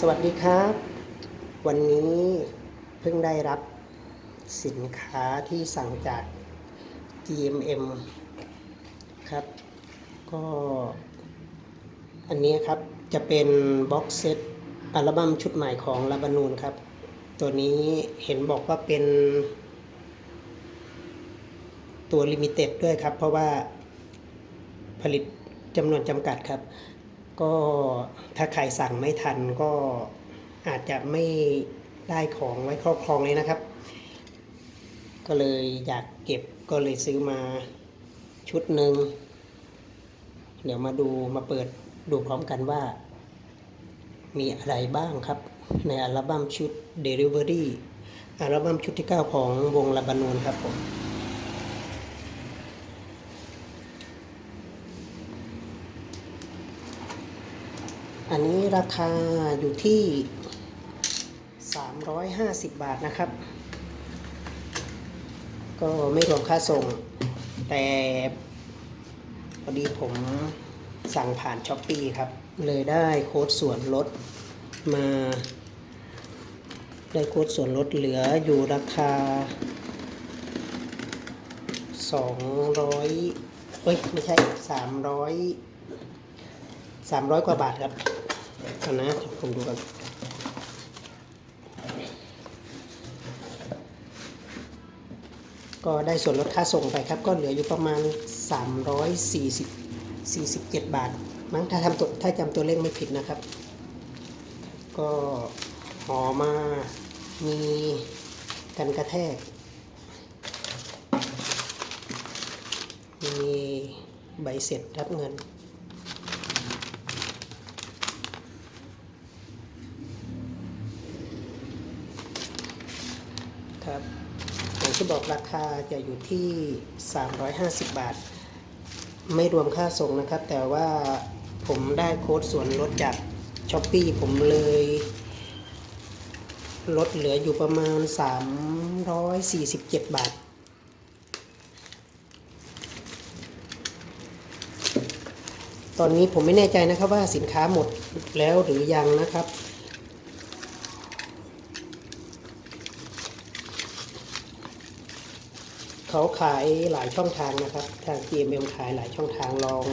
สวัสดีครับ วันนี้เพิ่งได้รับสินค้าที่สั่งจาก GMM ครับ ก็อันนี้ครับจะเป็นบ็อกเซตอัลบั้มชุดใหม่ของลาบานูนครับ ตัวนี้เห็นบอกว่าเป็น ตัวลิมิเต็ดด้วยครับ เพราะว่าผลิตจำนวนจำกัดครับ ก็ถ้าใครสั่งไม่ทันก็อาจจะไม่ได้ของไว้ครอบครองเลยนะครับ ก็เลยอยากเก็บก็เลยซื้อมาชุดหนึ่ง เดี๋ยวมาดูมาเปิดดูพร้อมกันว่า มีอะไรบ้างครับ ในอัลบั้มชุด Delivery อัลบั้มชุดที่ 9 ของวงลาบานูนครับผม อันนี้ราคาอยู่ที่ 350 บาทนะครับ ก็ไม่รวมค่าส่ง แต่พอดีผมสั่งผ่านช้อปปีครับ เลยได้โค้ดส่วนลดมา ได้โค้ดส่วนลดเหลืออยู่ราคา 200เอ้ย ไม่ใช่ 300 300 กว่าบาทครับ เอานะผมดูกันก็ได้ส่วนลดค่าส่งไปครับ ก็เหลืออยู่ประมาณ 340 47 บาท มั้งถ้าทำตัวถ้าจำตัวเลขไม่ผิดนะครับ ก็ห่อมามีกันกระแทก มีใบเสร็จรับเงิน ครับอย่างที่บอกราคาจะอยู่ที่ 350 บาท ไม่รวมค่าส่งนะครับ แต่ว่าผมได้โค้ดส่วนลดจากช้อปปีผมเลยลดเหลืออยู่ประมาณ 347 บาท ตอนนี้ผมไม่แน่ใจนะครับว่าสินค้าหมดแล้วหรือยังนะครับ เขาขายหลายช่องทางนะครับ ทาง GMM ขายหลายช่องทางลอง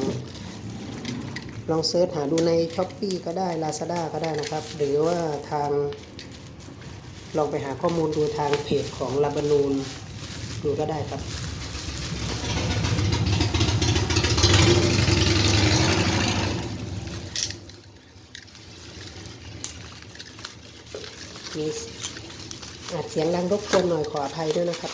ลองเซิร์ชหาดูใน s h อ p e e ก็ได้ Lazada ก็ได้นะครับ หรือว่าทาง ลองไปหาข้อมูลดูทางเพจของลาบานูนดูก็ได้ครับมีอาจเสียงดังรบกวนหน่อยขออภัยด้วยนะครับ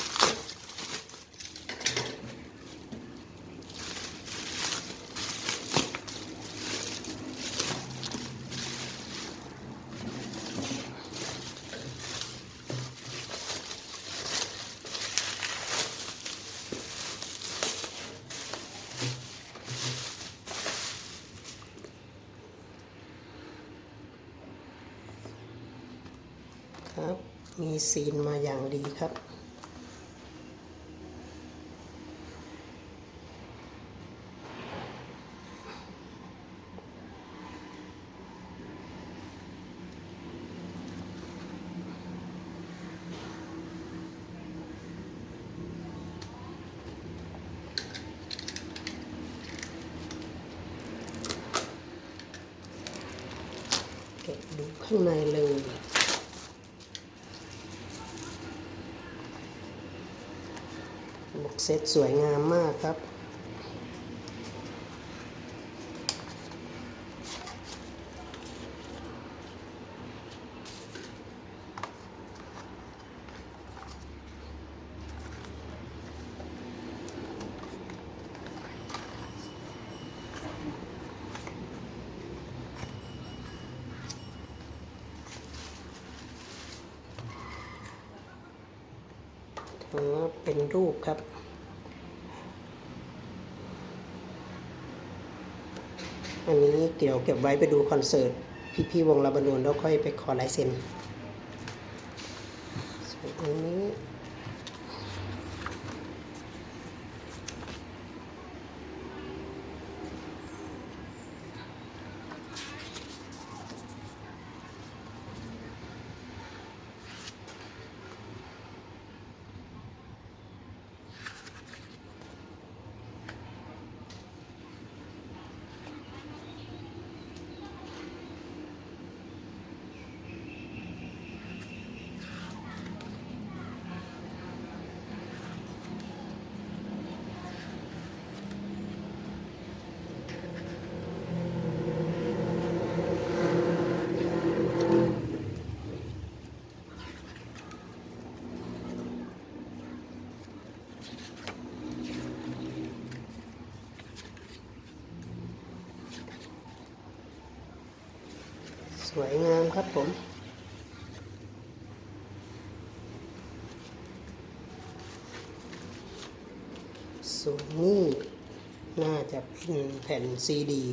ครับ มีซีนมาอย่างดีครับเก็บดูข้างในเลย บ็อกเซตสวยงามมากครับ ถือว่าเป็นรูปครับ อันนี้เดี๋ยวเก็บไว้ไปดูคอนเสิร์ตพี่ๆวงลาบานูนแล้วค่อยไปขอลายเซ็นส่วนอันนี้ สวยงามครับผมส่วนนี้น่าจะเป็นแผ่นซีดี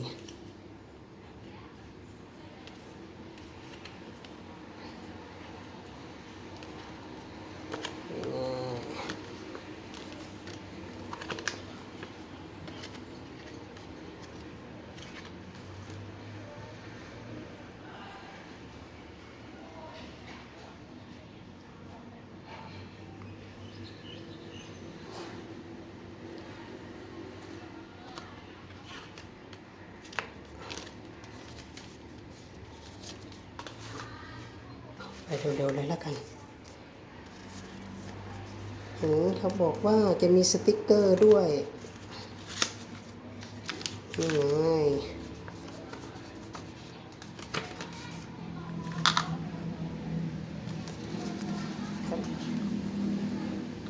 ไปเร็วๆเลยแล้วกันอืมเขาบอกว่าจะมีสติกเกอร์ด้วยนี่ไง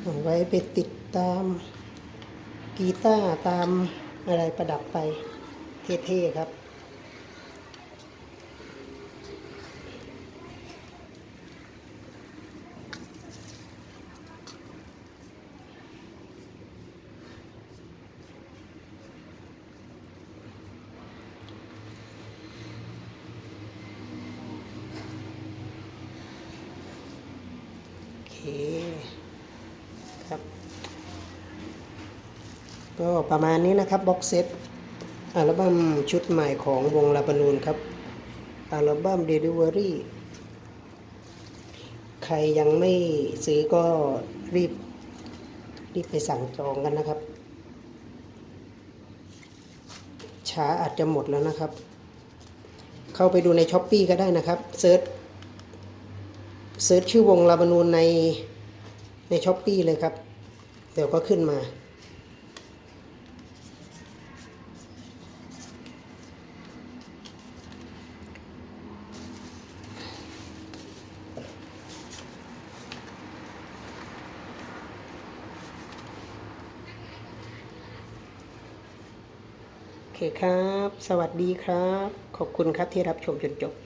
เอาไว้ไปติดตามกีตาร์ตามอะไรประดับไปเท่ๆครับ คครับ ก็ประมาณนี้นะครับบ็อกเซตอัลบั้มชุดใหม่ของวงลาบานูนครับ อัลบั้ม Delivery ใครยังไม่ซื้อก็รีบ รีบไปสั่งจองกันนะครับ ช้าอาจจะหมดแล้วนะครับ เข้าไปดูในช้อปปีก็ได้นะครับเซิร์ช เซิร์ชชื่อวงลาบานูนในในช้อปปีเลยครับ เดี๋ยวก็ขึ้นมา โอเคครับ สวัสดีครับ ขอบคุณครับที่รับชมจนจบ